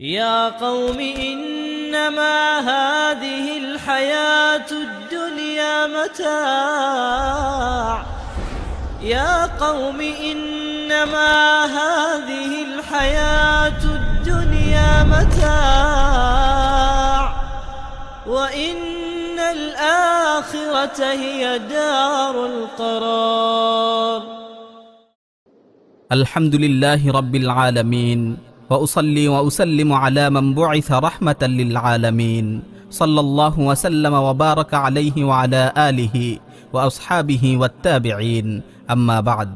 يا قوم إنما هذه الحياة الدنيا متاع. يا قوم إنما هذه الحياة الدنيا متاع. وإن الآخرة هي دار القرار. الحمد لله رب العالمين. واصلي واسلم على من بعث رحمه للعالمين صلى الله وسلم وبارك عليه وعلى اله واصحابه والتابعين اما بعد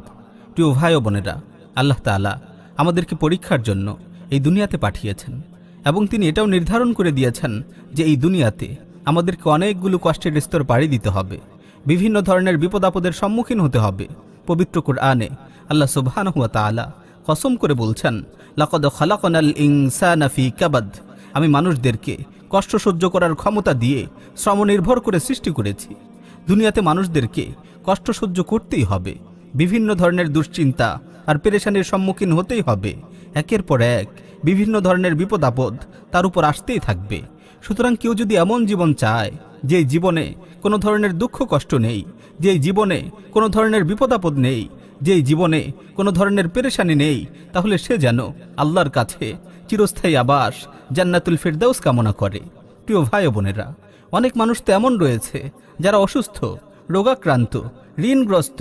প্রিয় ভাই ও বোনেরা আল্লাহ তাআলা আমাদেরকে পরীক্ষার জন্য এই দুনিয়াতে পাঠিয়েছেন এবং তিনি এটাও নির্ধারণ করে দিয়েছেন যে এই দুনিয়াতে আমাদেরকে অনেকগুলো কষ্টের স্তর পাড়ি দিতে হবে বিভিন্ন ধরনের বিপদ আপদের সম্মুখীন হতে হবে পবিত্র কোরআনে আল্লাহ সুবহানাহু ওয়া তাআলা কসম করে বলছেন, লাকদ খালাকনাল ইনসানা ফি কাবাদ। আমি মানুষদেরকে কষ্ট সহ্য করার ক্ষমতা দিয়ে শ্রম নির্ভর করে সৃষ্টি করেছি। দুনিয়াতে মানুষদেরকে কষ্ট সহ্য করতেই হবে। বিভিন্ন ধরনের দুশ্চিন্তা আর পেরেশানির সম্মুখীন হতেই হবে। একের পর এক বিভিন্ন ধরনের বিপদ আপদ তার উপর আসতেই থাকবে। সুতরাং কেউ যদি এমন জীবন চায় যে জীবনে কোনো ধরনের দুঃখ কষ্ট নেই, যে জীবনে কোনো ধরনের বিপদ আপদ নেই, যে জীবনে কোনো ধরনের পেরেশানি নেই, তাহলে সে যেন আল্লাহর কাছে চিরস্থায়ী আবাস, জান্নাতুল ফেরদাউস কামনা করে। প্রিয় ভাই বোনেরা, অনেক মানুষ তো এমন রয়েছে যারা অসুস্থ, রোগাক্রান্ত, ঋণগ্রস্ত,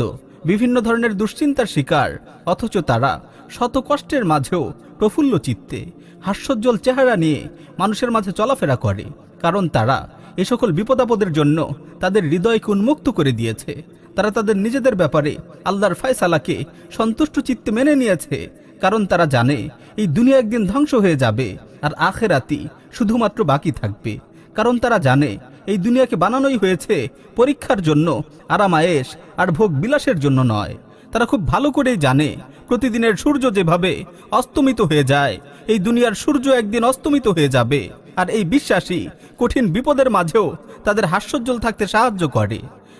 বিভিন্ন ধরনের দুশ্চিন্তার শিকার, অথচ তারা শত কষ্টের মাঝেও প্রফুল্ল চিত্তে হাস্যোজ্জ্বল চেহারা নিয়ে মানুষের মাঝে চলাফেরা করে, কারণ তারা এ সকল বিপদাপদের জন্য তাদের হৃদয়কে উন্মুক্ত করে দিয়েছে। তারা তাদের নিজেদের ব্যাপারে আল্লাহর ফয়সালাকে সন্তুষ্ট চিত্তে মেনে নিয়েছে, কারণ তারা জানে এই দুনিয়া একদিন ধ্বংস হয়ে যাবে আর আখেরাতি শুধুমাত্র বাকি থাকবে। কারণ তারা জানে এই দুনিয়াকে বানানোই হয়েছে পরীক্ষার জন্য, আরামায়েশ আর ভোগ বিলাসের জন্য নয়। তারা খুব ভালো করেই জানে প্রতিদিনের সূর্য যেভাবে অস্তমিত হয়ে যায়, এই দুনিয়ার সূর্য একদিন অস্তমিত হয়ে যাবে। আর এই বিশ্বাসী কঠিন বিপদের মাঝেও তাদের হাস্যোজ্জ্বল থাকতে সাহায্য করে।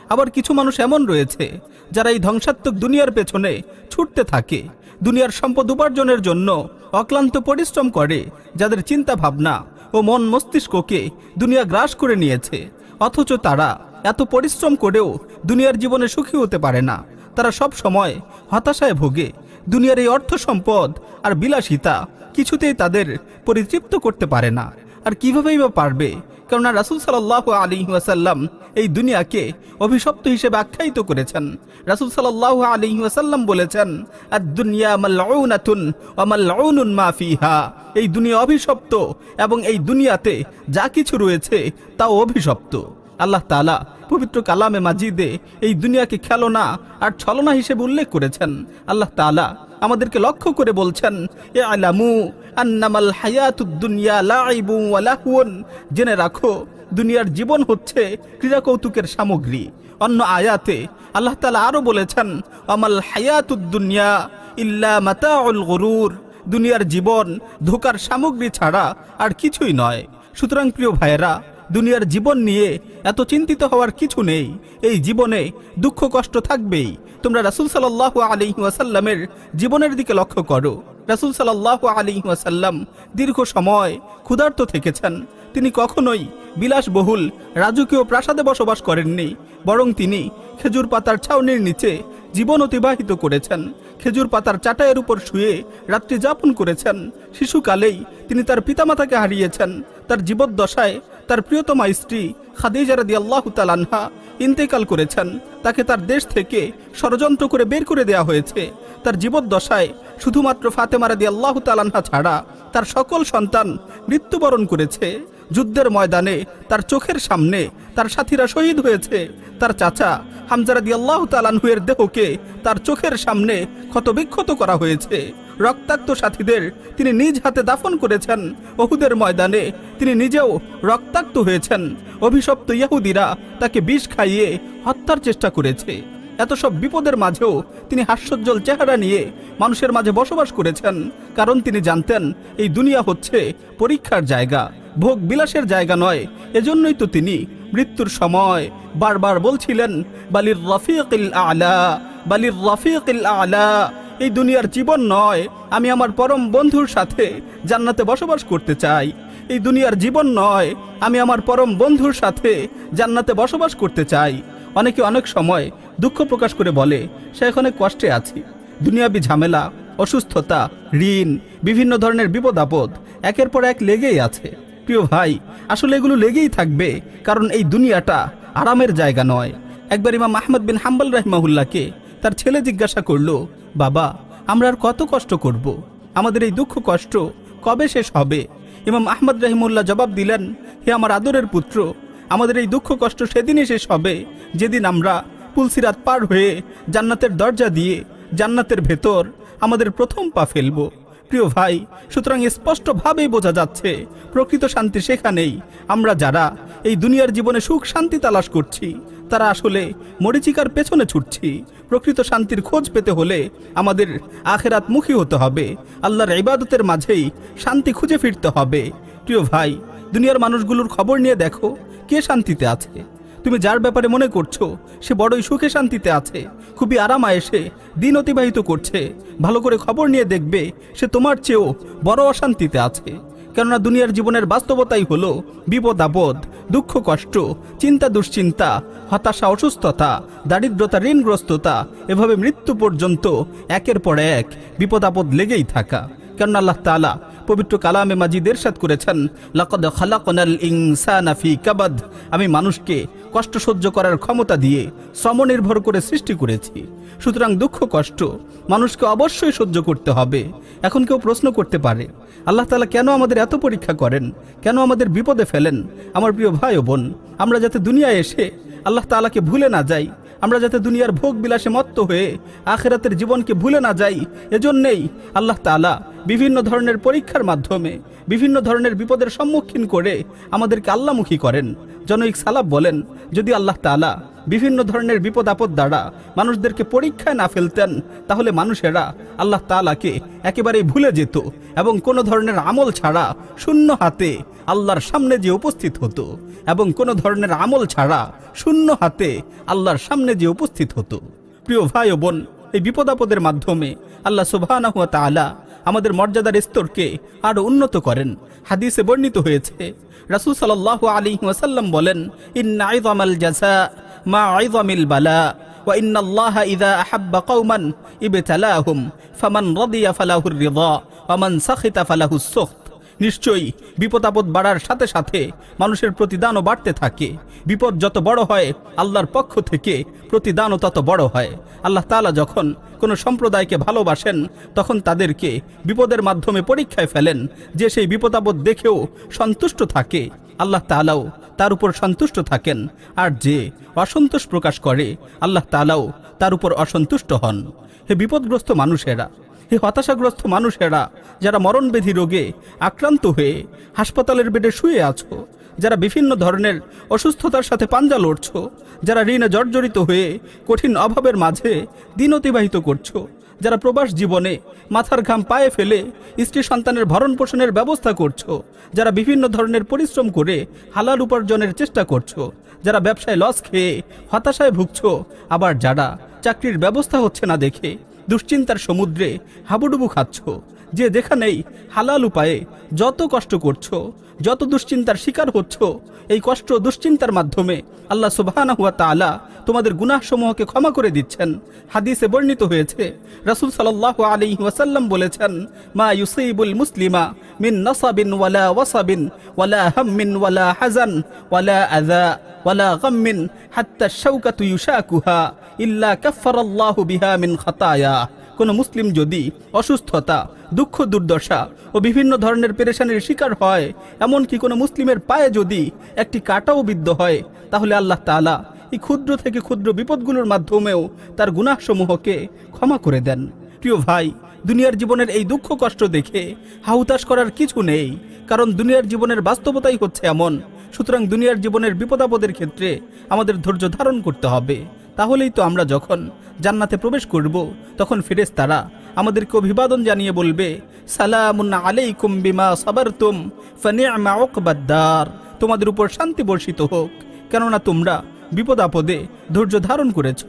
আবার কিছু মানুষ এমন রয়েছে যারা এই ধ্বংসাত্মক দুনিয়ার পেছনে ছুটতে থাকে, দুনিয়ার সম্পদ উপার্জনের জন্য অক্লান্ত পরিশ্রম করে, যাদের চিন্তা ভাবনা ও মন মস্তিষ্ককে দুনিয়া গ্রাস করে নিয়েছে। অথচ তারা এত পরিশ্রম করেও দুনিয়ার জীবনে সুখী হতে পারে না। তারা সব সময় হতাশায় ভোগে। দুনিয়ার এই অর্থ সম্পদ আর বিলাসিতা কিছুতেই তাদের পরিতৃপ্ত করতে পারে না। আর কিভাবেই বা পারবে? কেননা রাসুল সাল্লাহ আলী ওয়াসাল্লাম এই দুনিয়াকে অভিশপ্ত হিসেবে আখ্যায়িত করেছেন। রাসুল সাল্লাহ আলী ওয়াসাল্লাম বলেছেন আর দুনিয়া মাল্লাউনাতুন অমাল্লাউনুন মা ফিহা। এই দুনিয়া অভিশপ্ত এবং এই দুনিয়াতে যা কিছু রয়েছে তাও অভিশপ্ত। আল্লাহ তালা পবিত্র কালামে মাজিদে এই দুনিয়াকে খেলনা আর ছলনা হিসেবে উল্লেখ করেছেন। আল্লাহ তালা আমাদেরকে লক্ষ্য করে বলছেন এ আলামু আন্নামাল জেনে রাখো, দুনিয়ার জীবন হচ্ছে ক্রীড়া কৌতুকের সামগ্রী। অন্য আয়াতে আল্লাহ তাআলা আরও বলেছেন আমাল হায়াতুদ দুনিয়া ইল্লা মাতাউল গরুর। দুনিয়ার জীবন ধোকার সামগ্রী ছাড়া আর কিছুই নয়। সুতরাং প্রিয় ভাইয়েরা, দুনিয়ার জীবন নিয়ে এত চিন্তিত হওয়ার কিছু নেই। এই জীবনে দুঃখ কষ্ট থাকবেই। তোমরা রাসুল সাল্লাহ আলী ওয়াসাল্লামের জীবনের দিকে লক্ষ্য করো। রাসুল সাল্লাহ আলী ওয়াসাল্লাম দীর্ঘ সময় ক্ষুধার্ত থেকেছেন। তিনি কখনোই বিলাসবহুল, রাজকীয় প্রাসাদে বসবাস করেননি, বরং তিনি খেজুর পাতার ছাউনির নিচে জীবন অতিবাহিত করেছেন। খেজুর পাতার চাটাইয়ের উপর শুয়ে রাত্রি যাপন করেছেন। শিশুকালেই তিনি তার পিতামাতাকে হারিয়েছেন। তার জীবদ্দশায় তার প্রিয়তমা স্ত্রী খাদিজা রাদি আল্লাহ তালানহা ইন্তেকাল করেছেন। তাকে তার দেশ থেকে ষড়যন্ত্র করে বের করে দেয়া হয়েছে। তার জীবদ্দশায় শুধুমাত্র ফাতেমা রাদি আল্লাহ তালানহা ছাড়া তার সকল সন্তান মৃত্যুবরণ করেছে। যুদ্ধের ময়দানে তার চোখের সামনে তার সাথীরা শহীদ হয়েছে। তার চাচা হামজারাদি আল্লাহ তালানহুয়ের দেহকে তার চোখের সামনে ক্ষতবিক্ষত করা হয়েছে। রক্তাক্ত সাথীদের তিনি নিজ হাতে দাফন করেছেন। ওহুদের ময়দানে তিনি নিজেও রক্তাক্ত হয়েছেন। অভিশপ্ত ইয়াহুদিরা তাকে বিষ খাইয়ে হত্যার চেষ্টা করেছে। এত সব বিপদের মাঝেও তিনি হাস্যোজ্জ্বল চেহারা নিয়ে মানুষের মাঝে বসবাস করেছেন। কারণ তিনি জানতেন, এই দুনিয়া হচ্ছে পরীক্ষার জায়গা, ভোগ বিলাসের জায়গা নয়। এজন্যই তো তিনি মৃত্যুর সময় বারবার বলছিলেন, বালির রফিক আলা, বালির রফিক আলা। এই দুনিয়ার জীবন নয়, আমি আমার পরম বন্ধুর সাথে জান্নাতে বসবাস করতে চাই। এই দুনিয়ার জীবন নয়, আমি আমার পরম বন্ধুর সাথে জান্নাতে বসবাস করতে চাই। অনেকে অনেক সময় দুঃখ প্রকাশ করে বলে, সে এখন কষ্টে আছি। দুনিয়াবি ঝামেলা, অসুস্থতা, ঋণ, বিভিন্ন ধরনের বিপদ আপদ, একের পর এক লেগেই আছে। প্রিয় ভাই, আসলে এগুলো লেগেই থাকবে, কারণ এই দুনিয়াটা আরামের জায়গা নয়। একবার ইমাম আহমদ বিন হাম্বাল রহমাহুল্লাহকে তার ছেলে জিজ্ঞাসা করল বাবা, আমরা আর কত কষ্ট করব। আমাদের এই দুঃখ কষ্ট কবে শেষ হবে? ইমাম আহমদ রহিমুল্লাহ জবাব দিলেন, হে আমার আদরের পুত্র, আমাদের এই দুঃখ কষ্ট সেদিনই শেষ হবে। যেদিন আমরা পুলসিরাত পার হয়ে জান্নাতের দরজা দিয়ে জান্নাতের ভেতর আমাদের প্রথম পা ফেলব। প্রিয় ভাই, সুতরাং স্পষ্টভাবেই বোঝা যাচ্ছে, প্রকৃত শান্তি সেখানেই। আমরা যারা এই দুনিয়ার জীবনে সুখ শান্তি তালাশ করছি, তারা আসলে মরিচিকার পেছনে ছুটছি। প্রকৃত শান্তির খোঁজ পেতে হলে আমাদের আখেরাত মুখী হতে হবে। আল্লাহর ইবাদতের মাঝেই শান্তি খুঁজে ফিরতে হবে। প্রিয় ভাই, দুনিয়ার মানুষগুলোর খবর নিয়ে দেখো, কে শান্তিতে আছে? তুমি যার ব্যাপারে মনে করছ, সে বড়ই সুখে শান্তিতে আছে, খুবই আরাম এসে দিন অতিবাহিত করছে। ভালো করে খবর নিয়ে দেখবে, সে তোমার চেয়েও বড় অশান্তিতে আছে। কেননা দুনিয়ার জীবনের বাস্তবতাই হলো বিপদ আপদ, দুঃখ কষ্ট, চিন্তা দুশ্চিন্তা, হতাশা অসুস্থতা, দারিদ্রতা ঋণগ্রস্ততা, এভাবে মৃত্যু পর্যন্ত একের পর এক বিপদ আপদ লেগেই থাকা। কেননা আল্লাহ তাআলা পবিত্র কালামে মাজিদ এরশাদ করেছেন, লাকদ খালাকনাল ইনসানা ফি কাবাদ আমি মানুষকে কষ্ট সহ্য করার ক্ষমতা দিয়ে শ্রম নির্ভর করে সৃষ্টি করেছি। সুতরাং দুঃখ, কষ্ট মানুষকে অবশ্যই সহ্য করতে হবে। এখন কেউ প্রশ্ন করতে পারে, আল্লাহ তাআলা কেন আমাদের এত পরীক্ষা করেন? কেন আমাদের বিপদে ফেলেন? আমার প্রিয় ভাই ও বোন, আমরা যাতে দুনিয়ায় এসে আল্লাহ তাআলাকে ভুলে না যাই, আমরা যাতে দুনিয়ার ভোগ বিলাসে মত্ত হয়ে আখেরাতের জীবনকে ভুলে না যাই, এজন্যেই আল্লাহ তাআলা বিভিন্ন ধরনের পরীক্ষার মাধ্যমে, বিভিন্ন ধরনের বিপদের সম্মুখীন করে আমাদেরকে আল্লামুখী করেন। জনৈক সালাব বলেন, যদি আল্লাহ তাআলা বিভিন্ন ধরনের বিপদ আপদ দ্বারা মানুষদেরকে পরীক্ষায় না ফেলতেন, তাহলে মানুষেরা আল্লাহ তাআলাকে একেবারেই ভুলে যেত এবং কোনো ধরনের আমল ছাড়া শূন্য হাতে আল্লাহর সামনে যে উপস্থিত হতো এবং কোনো ধরনের আমল ছাড়া শূন্য হাতে আল্লাহর সামনে যে উপস্থিত হতো। প্রিয় ভাই বোন, এই বিপদ আপদের মাধ্যমে আল্লাহ তাআলা আমাদের মর্যাদার স্তরকে আরও উন্নত করেন। হাদিসে বর্ণিত হয়েছে, রাসুল সাল্লাল্লাহু আলী ওয়াসাল্লাম বলেন, ইন্না আইযামাল জাসা মা আইযামিল বালা মান সাখিতা ফালাহুস সুখত। নিশ্চয়ই বিপদ আপদ বাড়ার সাথে সাথে মানুষের প্রতিদানও বাড়তে থাকে। বিপদ যত বড় হয়, আল্লাহর পক্ষ থেকে প্রতিদানও তত বড় হয়। আল্লাহ তালা যখন কোনো সম্প্রদায়কে ভালোবাসেন, তখন তাদেরকে বিপদের মাধ্যমে পরীক্ষায় ফেলেন। যে সেই বিপদ আপদ দেখেও সন্তুষ্ট থাকে, আল্লাহ তালাও তার উপর সন্তুষ্ট থাকেন। আর যে অসন্তোষ প্রকাশ করে, আল্লাহ তালাও তার উপর অসন্তুষ্ট হন। হে বিপদগ্রস্ত মানুষেরা হে হতাশাগ্রস্ত মানুষেরা যারা মরণবেধি রোগে আক্রান্ত হয়ে হাসপাতালের বেডে শুয়ে আছো, যারা বিভিন্ন ধরনের অসুস্থতার সাথে পাঞ্জা লড়ছো, যারা ঋণে জর্জরিত হয়ে কঠিন অভাবের মাঝে দিন অতিবাহিত করছ, যারা প্রবাস জীবনে মাথার ঘাম পায়ে ফেলে স্ত্রী সন্তানের ভরণ পোষণের ব্যবস্থা করছ, যারা বিভিন্ন ধরনের পরিশ্রম করে হালাল উপার্জনের চেষ্টা করছ, যারা ব্যবসায় লস খেয়ে হতাশায় ভুগছো, আবার যারা চাকরির ব্যবস্থা হচ্ছে না দেখে দুশ্চিন্তার সমুদ্রে হাবুডুবু খাচ্ছ। যে যেখানেই হালাল উপায়ে যত কষ্ট করছ, যত দুশ্চিন্তার শিকার হচ্ছ, এই কষ্ট দুশ্চিন্তার মাধ্যমে আল্লাহ সুবহানাহু ওয়া তাআলা তোমাদের গুনাহ সমূহকে ক্ষমা করে দিচ্ছেন। হাদিসে বর্ণিত হয়েছে, রাসূল সাল্লাল্লাহু আলী ওয়াসাল্লাম বলেছেন, মা ইউসিবুল মুসলিমা মিন নাসাবিন ওয়ালা ওয়াসাবিন ওয়ালা হাম্মিন ওয়ালা হাজান ওয়ালা আযা ওয়ালা গাম্মিন হাত্তা শাওকাতু ইউশাকুহা। ইল্লা কাফফারাল্লাহু বিহা মিন খাতায়া। কোন মুসলিম যদি অসুস্থতা, দুঃখ, দুর্দশা ও বিভিন্ন ধরনের পেরেশানির শিকার হয়, এমনকি কোনো মুসলিমের পায়ে যদি একটি কাটাও বিদ্ধ হয়, তাহলে আল্লাহ তাআলা এই ক্ষুদ্র থেকে ক্ষুদ্র বিপদগুলোর মাধ্যমেও তার গুনাহসমূহকে ক্ষমা করে দেন। প্রিয় ভাই, দুনিয়ার জীবনের এই দুঃখ কষ্ট দেখে হাহুতাশ করার কিছু নেই, কারণ দুনিয়ার জীবনের বাস্তবতাই হচ্ছে এমন। সুতরাং দুনিয়ার জীবনের বিপদাপদের ক্ষেত্রে আমাদের ধৈর্য ধারণ করতে হবে। তাহলেই তো আমরা যখন জান্নাতে প্রবেশ করব, তখন ফিরেস তারা আমাদেরকে অভিবাদন জানিয়ে বলবে, সালামুন আলাইকুম বিমা সাবারতুম ফানি'মা উকবাদ্দার তোমাদের উপর শান্তি বর্ষিত হোক, কেননা তোমরা বিপদাপদে ধৈর্য ধারণ করেছ।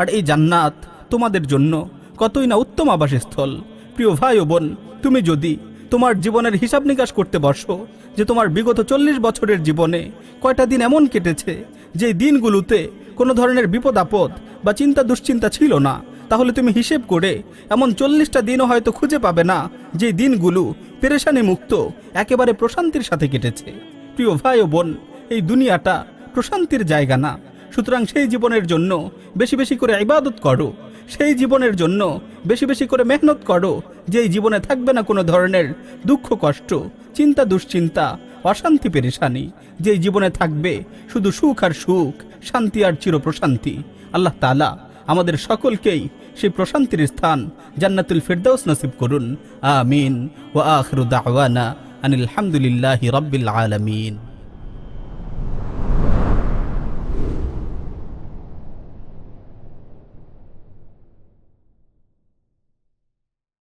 আর এই জান্নাত তোমাদের জন্য কতই না উত্তম আবাসস্থল। প্রিয় ভাই বোন, তুমি যদি তোমার জীবনের হিসাব নিকাশ করতে বসো যে তোমার বিগত চল্লিশ বছরের জীবনে কয়টা দিন এমন কেটেছে যে দিনগুলোতে কোনো ধরনের বিপদ, আপদ বা চিন্তা, দুশ্চিন্তা ছিল না। তাহলে তুমি হিসেব করে এমন চল্লিশটা দিনও হয়তো খুঁজে পাবে না যে দিনগুলো পেরেশানি মুক্ত, একেবারে প্রশান্তির সাথে কেটেছে। প্রিয় ভাই ও বোন, এই দুনিয়াটা প্রশান্তির জায়গা না। সুতরাং সেই জীবনের জন্য বেশি বেশি করে ইবাদত করো। সেই জীবনের জন্য বেশি বেশি করে মেহনত করো। যেই জীবনে থাকবে না কোনো ধরনের দুঃখ, কষ্ট, চিন্তা, দুশ্চিন্তা, অশান্তি, পেরেশানি, যেই জীবনে থাকবে শুধু সুখ আর সুখ, শান্তি আর চির প্রশান্তি আল্লাহ তালা আমাদের সকলকেই সেই প্রশান্তির স্থান জান্নাতুল ফিরদাউস নসিব করুন। আমিন। ওয়া আখিরু দাওয়ানা আনিল হামদুলিল্লাহি আলামিন।